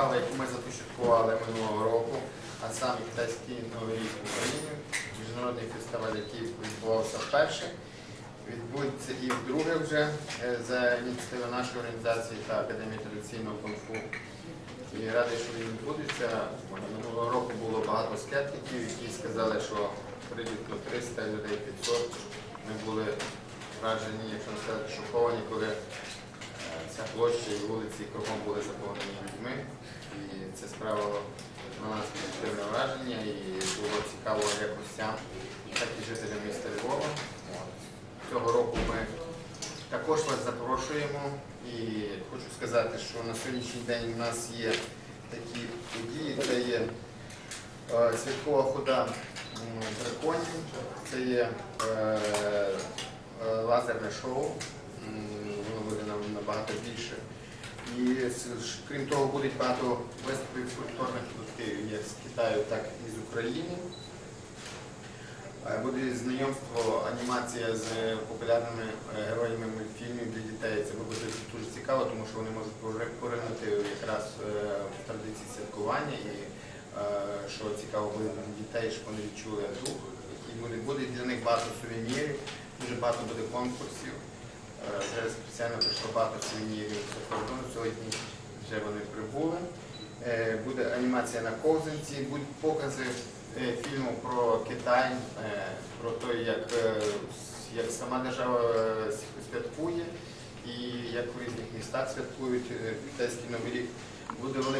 справа, яку ми започаткували минулого року, а саме китайський новий рік в Україні, міжнародний фестиваль, який відбувався вперше. Відбудеться і вдруге вже е, за ініціативою нашої організації та Академії традиційного кунг-фу. І радий, що він відбудеться. Минулого року було багато скептиків, які сказали, що прийдуть 300 людей 500. Ми були вражені, якщо не сказати, шоковані, коли ця площа і вулиці кругом були заповнені людьми. І це справило на нас позитивне враження і було цікаво як гостям, так і жителям міста Львова. Цього року ми також вас запрошуємо і хочу сказати, що на сьогоднішній день у нас є такі події. Це є е, святкова хода драконів, це є е, е, лазерне шоу, набагато більше. І крім того, буде багато виступів культурних колективів як з Китаю, так і з України. Е, Буде знайомство, анімація з популярними е, героями мультфільмів для дітей. Це буде дуже цікаво, тому що вони можуть поринути якраз е, в традиції святкування і що цікаво буде для дітей, щоб вони відчули дух. І буде для них багато сувенірів, дуже багато буде конкурсів. Вже спеціально прийшло багато з кордону. Сьогодні вже вони прибули. Е, Буде анімація на ковзанці, будуть покази е, фільму про Китай, е, про те, як, як сама держава святкує і як в різних містах святкують китайський новий рік. Буде велика